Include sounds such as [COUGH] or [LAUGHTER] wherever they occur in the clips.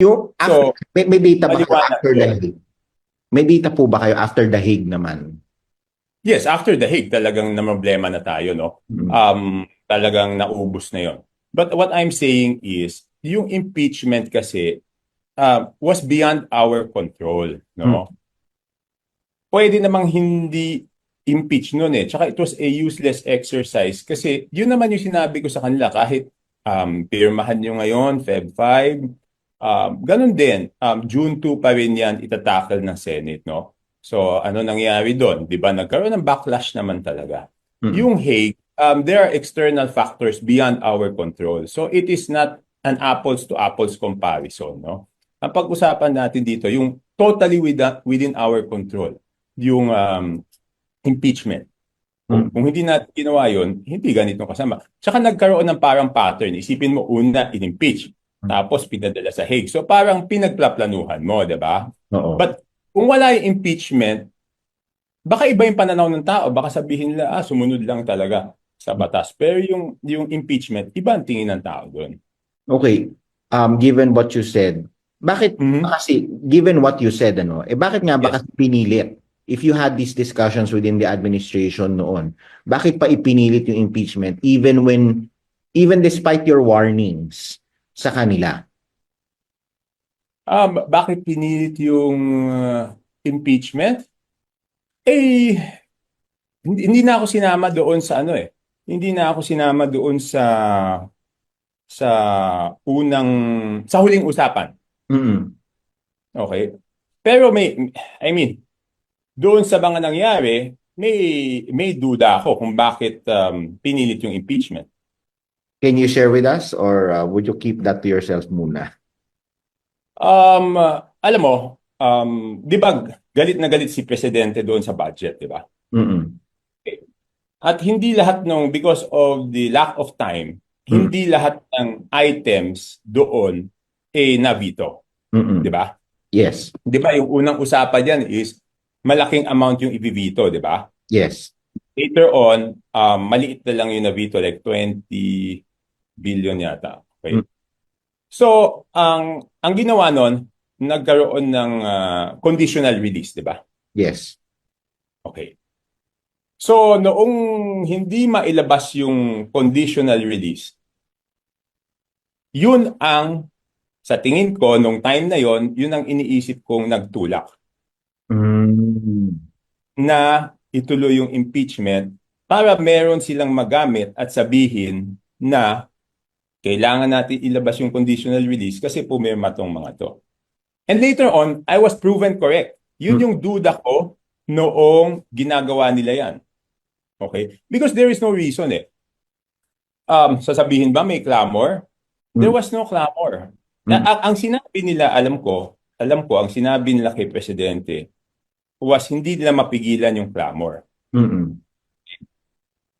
Yung after, So, may, may data ba kayo after the yun. Hague? May data po ba kayo after the Hague naman? Yes, after the Hague, talagang na problema na tayo, no? Mm. Um, talagang naubos na yon. But what I'm saying is, yung impeachment kasi uh, was beyond our control, no? Pwede namang hindi impeach noon eh. Tsaka it was a useless exercise kasi yun naman yung sinabi ko sa kanila kahit um, pirmahan nyo ngayon, Feb 5, um, ganun din, um, June 2 pa rin yan itatakal ng Senate, no? So, ano nangyari doon? Di ba? Nagkaroon ng backlash naman talaga. Mm. Yung Hague, um, there are external factors beyond our control. So, it is not an apples to apples comparison, no? Ang pag-usapan natin dito, yung totally within, within our control, yung um, impeachment. Kung, Mm. kung hindi natin ginawa yun, hindi ganito kasama. Tsaka nagkaroon ng parang pattern. Isipin mo, una, in-impeach. Mm. Tapos pinadala sa Hague. So parang pinagplaplanuhan mo, di ba? Oo. But kung wala yung impeachment, baka iba yung pananaw ng tao. Baka sabihin nila, ah, sumunod lang talaga sa batas. Pero yung, yung impeachment, iba ang tingin ng tao doon. Okay. Um, given what you said, bakit Mhm. kasi given what you said ano, eh bakit nga ba Yes. kasi pinilit? If you had these discussions within the administration noon, bakit pa ipinilit yung impeachment even when even despite your warnings sa kanila? Um, bakit pinilit yung uh, impeachment? Eh, hindi, hindi na ako sinama doon sa ano eh. Hindi na ako sinama doon sa sa unang sa huling usapan. Mm. Okay? Pero may I mean, doon sa mga nangyari, may may duda ako kung bakit um, pinilit yung impeachment. Can you share with us or uh, would you keep that to yourself muna? Um, uh, alam mo, um, 'di ba galit na galit si presidente doon sa budget, 'di ba? Mm. At hindi lahat ng because of the lack of time, Mm. hindi lahat ng items doon eh na-veto, Mm. 'di ba? Yes. 'Di ba yung unang usapan diyan is malaking amount yung i-veto, 'di ba? Yes. Later on, um, maliit na lang yung na-veto like 20 billion yata. Okay? Mm. So, ang ang ginawa nun, nagkaroon ng ah, conditional release, 'di ba? Yes. Okay. So, noong hindi mailabas yung conditional release, yun ang, sa tingin ko, nung time na yon, yun ang iniisip kong nagtulak Mm. na ituloy yung impeachment para meron silang magamit at sabihin na kailangan natin ilabas yung conditional release kasi pumirma tong mga to. And later on, I was proven correct. Yun Hmm. yung duda ko noong ginagawa nila yan. Okay? Because there is no reason eh. Um, sasabihin ba may clamor? There Hmm. was no clamor. Hmm. Na, ang, ang sinabi nila, alam ko, alam ko, ang sinabi nila kay Presidente was hindi nila mapigilan yung clamor. Mm.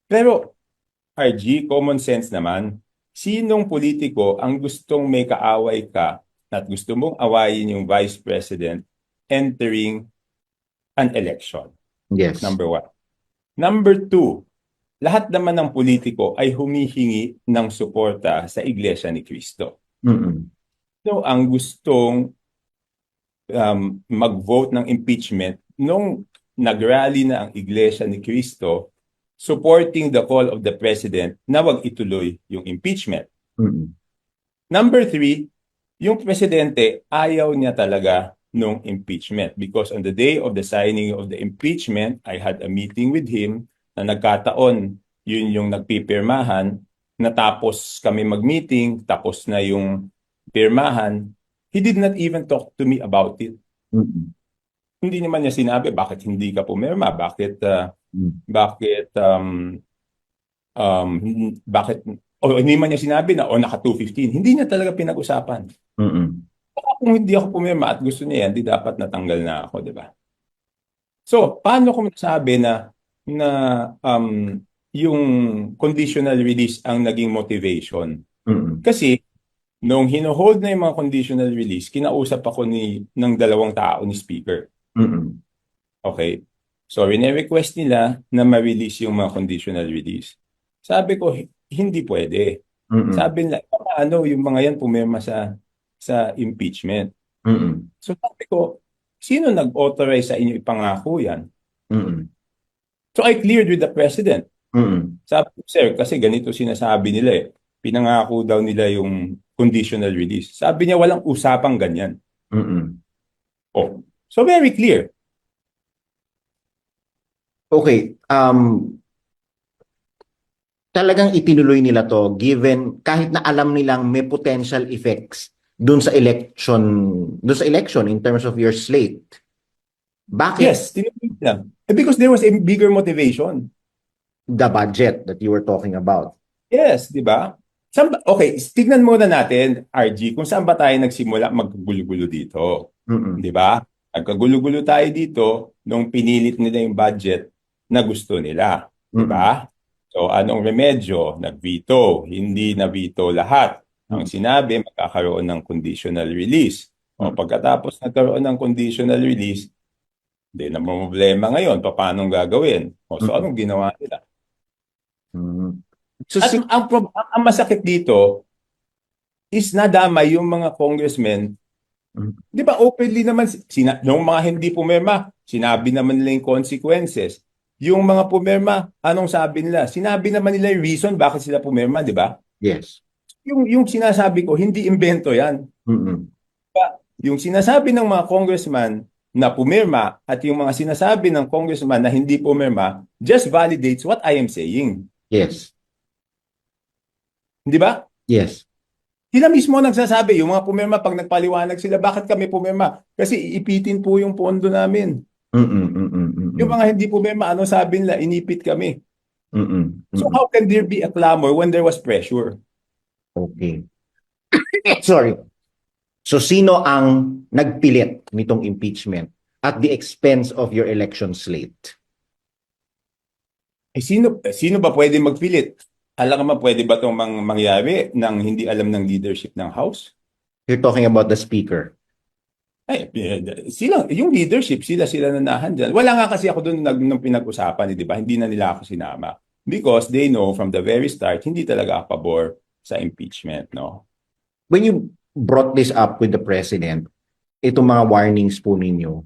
Pero, RG, common sense naman, sinong politiko ang gustong may kaaway ka at gusto mong awayin yung Vice President entering an election? Yes. Number one. Number two, lahat naman ng politiko ay humihingi ng suporta sa Iglesia ni Cristo. Mm. So, ang gustong um, mag-vote ng impeachment nung nag-rally na ang Iglesia ni Cristo supporting the call of the President na wag ituloy yung impeachment. Mm. Number three, yung Presidente ayaw niya talaga nung impeachment because on the day of the signing of the impeachment, I had a meeting with him na nagkataon yun yung nagpipirmahan natapos kami mag-meeting, tapos na yung pirmahan, he did not even talk to me about it. Mm. Hindi naman niya sinabi bakit hindi ka pumirma, bakit Mm. Bakit um um bakit o hindi man niya sinabi na o naka 215. Hindi niya talaga pinag-usapan. Mm. Baka kung hindi ako pumirma at gusto niya yan, di dapat natanggal na ako, di ba? So, paano ko masabi na na um yung conditional release ang naging motivation? Mm. Kasi nung hino-hold na yung mga conditional release, kinausap ako ni ng dalawang tao ni speaker. Mm. Okay? So, rene-request nila na ma-release yung mga conditional release. Sabi ko, "Hi- hindi pwede. Mm. Sabi nila, paano yung mga yan pumirma sa sa impeachment. Mm-mm. So sabi ko, sino nag-authorize sa inyo ipangako yan? Mm-mm. So I cleared with the president. Mm-mm. Sabi ko, sir, kasi ganito sinasabi nila eh. Pinangako daw nila yung conditional release. Sabi niya, walang usapang ganyan. Mm-mm. Oh. So very clear. Okay, um, talagang itinuloy nila to given kahit na alam nilang may potential effects dun sa election, dun sa election in terms of your slate. Bakit Yes, tinuloy nila. Eh, Because there was a bigger motivation. the budget that you were talking about? Yes, di ba? Saan ba- okay, tignan muna natin, RG, kung saan ba tayo nagsimula maggulo-gulo dito. Mm-mm. Di ba? Nagkagulo-gulo tayo dito nung pinilit nila yung budget na gusto nila. Di Mm-mm. ba? So, anong remedyo? Nag-veto. Hindi na-veto lahat. Ang sinabi, magkakaroon ng conditional release. O pagkatapos nagkaroon ng conditional release, hindi na problema ngayon. Paano gagawin? O, so, Mm. anong ginawa nila? Mm. So, At si- ang, ang, ang masakit dito is nadamay yung mga congressmen. Mm. Di ba openly naman, sina, yung mga hindi pumirma, sinabi naman nila yung consequences. Yung mga pumirma, anong sabi nila? Sinabi naman nila yung reason bakit sila pumirma, di ba? yes. Yung, yung sinasabi ko, hindi invento yan. Mm-mm. Yung sinasabi ng mga congressman na pumirma at yung mga sinasabi ng congressman na hindi pumirma just validates what I am saying. Yes. Di ba? Yes. Sila mismo ang nagsasabi, yung mga pumirma, pag nagpaliwanag sila, bakit kami pumirma? Kasi iipitin po yung pondo namin. Mm-mm. Yung mga hindi pumirma, ano sabi nila? Inipit kami. Mm-mm. So Mm-mm. how can there be a clamor when there was pressure? Okay. [COUGHS] Sorry. So sino ang nagpilit nitong impeachment at the expense of your election slate? Eh, sino, eh, sino ba pwede magpilit? Alam ka ba, pwede ba itong mang, mangyari ng hindi alam ng leadership ng House? You're talking about the speaker. Ay, eh, sila, yung leadership, sila sila nanahan dyan. Wala nga kasi ako doon nung pinag-usapan, eh, di ba? Hindi na nila ako sinama. Because they know from the very start, hindi talaga ako pabor sa impeachment, no? When you brought this up with the president, itong mga warnings po ninyo,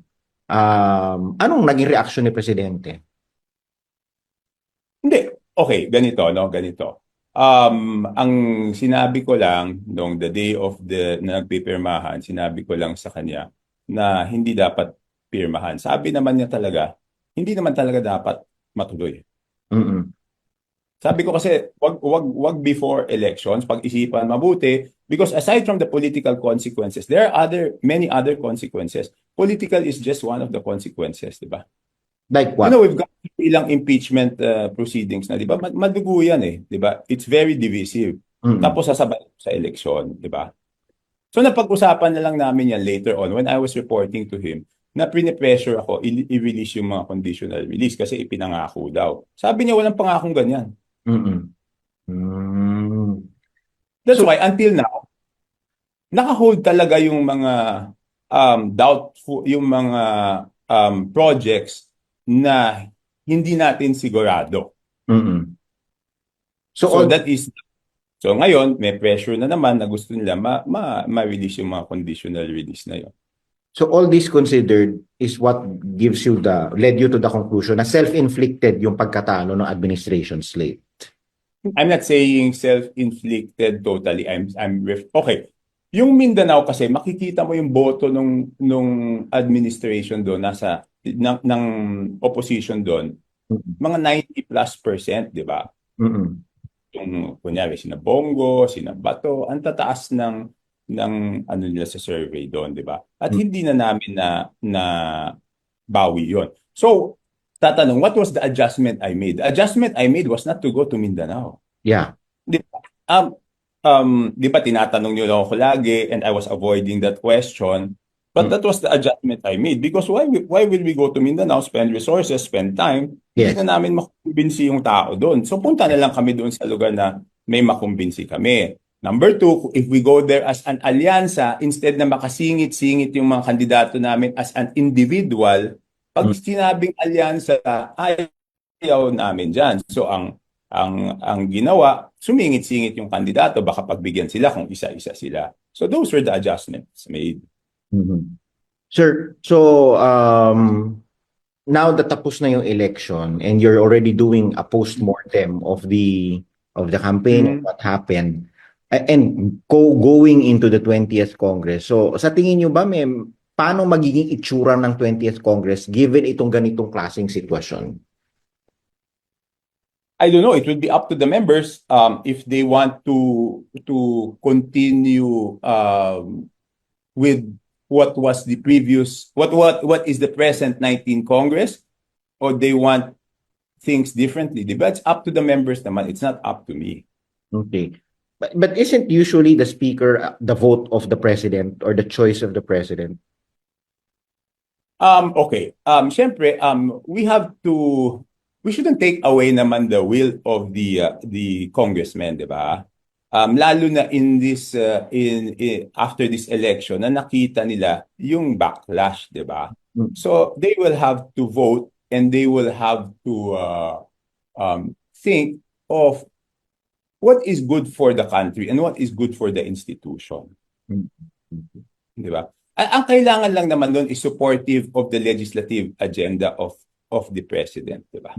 um, anong naging reaksyon ni presidente? Hindi. Okay, ganito, no? Ganito. Um, ang sinabi ko lang nung the day of the na nagpipirmahan, sinabi ko lang sa kanya na hindi dapat pirmahan. Sabi naman niya talaga, hindi naman talaga dapat matuloy. Mm-mm. Sabi ko kasi, wag, wag, wag before elections, pag-isipan mabuti, because aside from the political consequences, there are other, many other consequences. Political is just one of the consequences, di ba? Like You what? know, we've got ilang impeachment uh, proceedings na, di ba? Mad- Madugo yan eh, di ba? It's very divisive. Mm-mm. Tapos sasabay sa election, di ba? So napag-usapan na lang namin yan later on when I was reporting to him na pinipressure ako i-release yung mga conditional release kasi ipinangako daw. Sabi niya walang pangakong ganyan. Mm-mm. Mm. That's So- why until now, naka-hold talaga yung mga um, doubtful, yung mga um, projects na hindi natin sigurado. Mm-mm. So, So all, that is So ngayon, may pressure na naman na gusto nila ma, ma, ma-release yung mga conditional release na yun. so all this considered is what gives you the led you to the conclusion na self-inflicted yung pagkatalo ng administration slate. I'm not saying self-inflicted totally. I'm I'm ref- okay. Yung Mindanao kasi makikita mo yung boto nung nung administration doon nasa ng, ng opposition doon mga 90 plus percent, di ba? Yung kunyari sina Bongo, sina Bato, ang tataas ng ng ano nila sa survey doon, di ba? At Mm. hindi na namin na na bawi 'yon. So, tatanong, what was the adjustment I made? The adjustment I made was not to go to Mindanao. Yeah. Um, um, di ba tinatanong niyo lang ako lagi and I was avoiding that question. But Mm. that was the adjustment I made because why why will we go to Mindanao, spend resources, spend time, Yes. hindi na namin makumbinsi yung tao doon. So punta na lang kami doon sa lugar na may makumbinsi kami. Number two, if we go there as an alyansa, instead na makasingit-singit yung mga kandidato namin as an individual, pag Mm. sinabing alyansa, ayaw namin dyan. So ang Ang ang ginawa, sumingit-singit yung kandidato, baka pagbigyan sila kung isa-isa sila. So those were the adjustments made. Mhm. Sir, so um, now that tapos na yung election and you're already doing a post-mortem of the of the campaign Mhm. what happened a- and go, going into the 20th Congress. So sa tingin nyo ba may paano magiging itsura ng 20th Congress given itong ganitong klaseng sitwasyon? I don't know. It will be up to the members um, if they want to to continue um, with what was the previous what what what is the present 19 Congress, or they want things differently. But it's up to the members naman. It's not up to me. Okay. But, but isn't usually the speaker the vote of the president or the choice of the president? Um, okay. Um, syempre, um, we have to, we shouldn't take away naman the will of the uh, the congressmen, di ba? Um, lalo na in this, uh, in, in after this election, na nakita nila yung backlash, di ba? Mm. So they will have to vote and they will have to uh, um, think of what is good for the country and what is good for the institution. Mm. Di ba? Ang, ang kailangan lang naman doon is supportive of the legislative agenda of of the president, di ba?